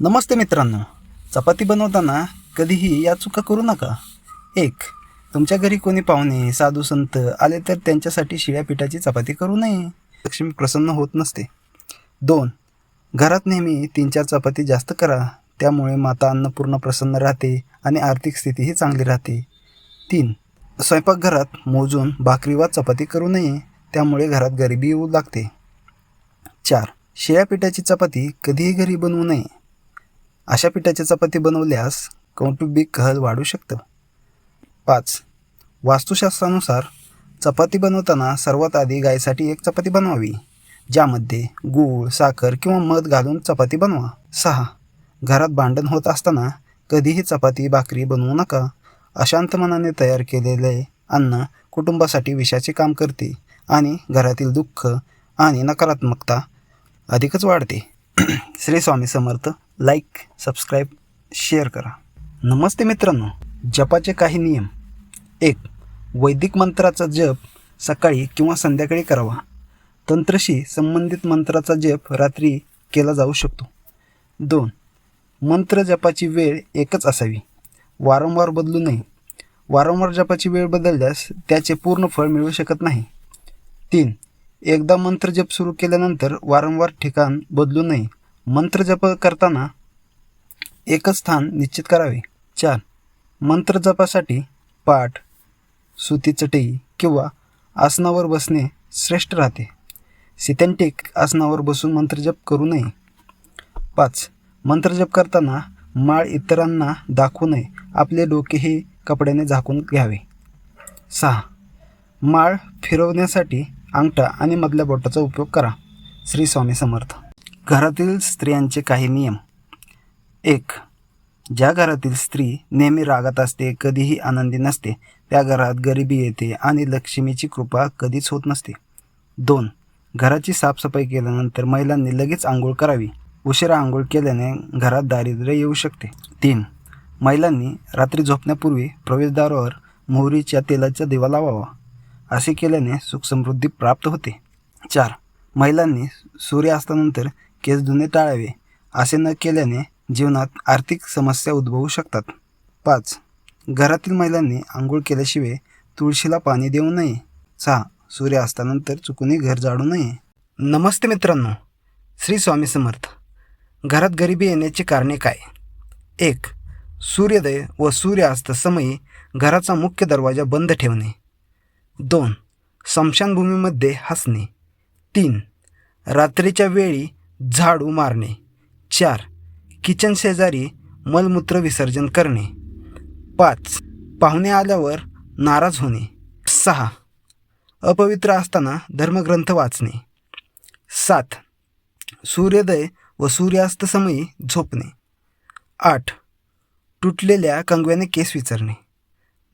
नमस्ते मित्रांनो. चपाती बनवताना कधीही या चुका करू नका. एक तुमच्या घरी कोणी पाहुणे साधू संत आले तर त्यांच्यासाठी शिळ्या पिठाची चपाती करू नये. लक्ष्मी प्रसन्न होत नसते. दोन घरात नेहमी तीन चार चपाती जास्त करा. त्यामुळे माता अन्नपूर्ण प्रसन्न राहते आणि आर्थिक स्थितीही चांगली राहते. तीन स्वयंपाकघरात मोजून भाकरी वा चपाती करू नये. त्यामुळे घरात गरिबी येऊ लागते. चार शिळ्या पिठाची चपाती कधीही घरी बनवू नये. अशा पिठाच्या चपाती बनवल्यास कौटुंबिक कहल वाढू शकतं. पाच. वास्तुशास्त्रानुसार चपाती बनवताना सर्वात आधी गायसाठी एक चपाती बनवावी ज्यामध्ये गूळ साखर किंवा मध घालून चपाती बनवा. सहा. घरात भांडण होत असताना कधीही चपाती भाकरी बनवू नका. अशांत मनाने तयार केलेले अन्न कुटुंबासाठी विषाचे काम करते आणि घरातील दुःख आणि नकारात्मकता अधिकच वाढते. Shri Swami Samarth like subscribe share करा. नमस्ते मित्रांनो जपाचे काही नियम. एक वैदिक मंत्राचा जप सकाळी किंवा संध्याकाळी करावा. तंत्रशी संबंधित मंत्राचा जप रात्री केला जाऊ शकतो. दोन मंत्र जपाची वेळ एकच असावी. वारंवार बदलू नये. वारंवार जपाची वेळ बदलल्यास त्याचे पूर्ण फळ मिळू शकत नाही. तीन एकदा मंत्र जप सुरू केल्यानंतर वारंवार ठिकाण बदलू नये. मंत्र जप करताना एकच स्थान निश्चित करावे. चार. मंत्र जपासाठी पाठ सुती चटई किंवा आसनावर बसणे श्रेष्ठ राहते. सिथेंटिक आसनावर बसून मंत्रजप करू नये. पाच. मंत्रजप करताना माळ इतरांना दाखवू नये. आपले डोकेही कपड्याने झाकून घ्यावे. सहा. माळ फिरवण्यासाठी अंगठा आणि मधल्या बोटाचा उपयोग करा. श्री स्वामी समर्थ. घरातील स्त्रियांचे काही नियम. एक ज्या घरातील स्त्री नेहमी रागात असते कधीही आनंदी नसते त्या घरात गरिबी येते आणि लक्ष्मीची कृपा कधीच होत नसते. दोन घराची साफसफाई केल्यानंतर महिलांनी लगेच आंघोळ करावी. उशिरा आंघोळ केल्याने घरात दारिद्र्य येऊ शकते. तीन महिलांनी रात्री झोपण्यापूर्वी प्रवेशद्वारावर मोहरीच्या तेलाचा दिवा लावावा. असे केल्याने सुखसमृद्धी प्राप्त होते. चार महिलांनी सूर्यास्तानंतर केस धुणे टाळावे असे न केल्याने जीवनात आर्थिक समस्या उद्भवू शकतात. पाच घरातील महिलांनी आंघोळ केल्याशिवाय तुळशीला पाणी देऊ नये. सहा सूर्य असतानंतर चुकूनही घर जाडू नये. नमस्ते मित्रांनो श्री स्वामी समर्थ. घरात गरिबी येण्याची कारणे काय? एक सूर्योदय व सूर्यास्त समयी घराचा मुख्य दरवाजा बंद ठेवणे. दोन स्मशानभूमीमध्ये हसणे. तीन रात्रीच्या वेळी झाडू मारणे. चार किचन शेजारी मलमूत्र विसर्जन करणे. पाच पाहुणे आल्यावर नाराज होणे. सहा अपवित्र असताना धर्मग्रंथ वाचणे. सात सूर्योदय व सूर्यास्तसमयी झोपणे. आठ तुटलेल्या कंगव्याने केस विचारणे.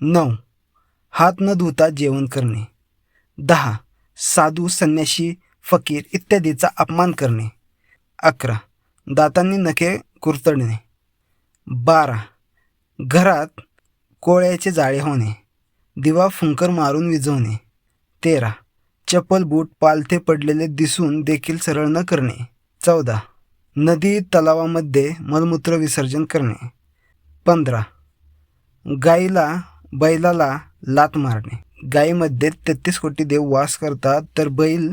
नऊ हात न धुता जेवण करणे. दहा साधू संन्याशी फकीर इत्यादीचा अपमान करणे. अकरा. दातांनी नखे कुरतडणे. बारा. घरात कोळ्याचे जाळे होणे. दिवा फुंकर मारून विझवणे. तेरा. चप्पल बूट पालथे पडलेले दिसून देखील सरळ न करणे. चौदा. नदी तलावामध्ये मलमूत्र विसर्जन करणे. पंधरा. गाईला बैलाला लात मारणे. गायीमध्ये तेहतीस कोटी देव वास करतात तर बैल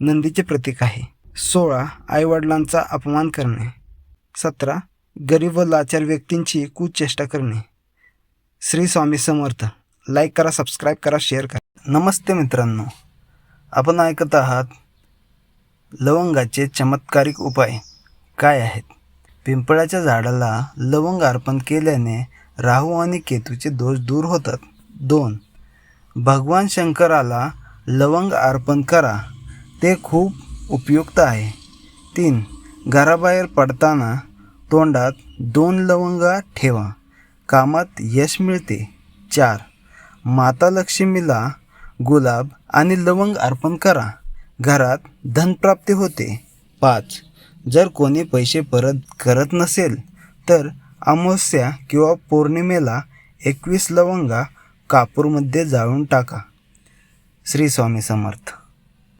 नंदीचे प्रतीक आहे. सोळा आईवडिलांचा अपमान करणे. सतरा गरीब व लाचार व्यक्तींची कुचेष्टा करणे. श्री स्वामी समर्थ. लाईक करा सबस्क्राईब करा शेअर करा. नमस्ते मित्रांनो. आपण ऐकत आहात लवंगाचे चमत्कारिक उपाय काय आहेत? पिंपळाच्या झाडाला लवंग अर्पण केल्याने राहू आणि केतूचे दोष दूर होतात. दोन भगवान शंकराला लवंग अर्पण करा. ते खूप उपयुक्त आहे. तीन घराबाहेर पडताना तोंडात दोन लवंगा ठेवा. कामात यश मिळते. चार माता लक्ष्मीला गुलाब आणि लवंग अर्पण करा. घरात धनप्राप्ती होते. पाच जर कोणी पैसे परत करत नसेल तर अमावस्या किंवा पौर्णिमेला एकवीस लवंगा कापूरमध्ये जाळून टाका. श्री स्वामी समर्थ.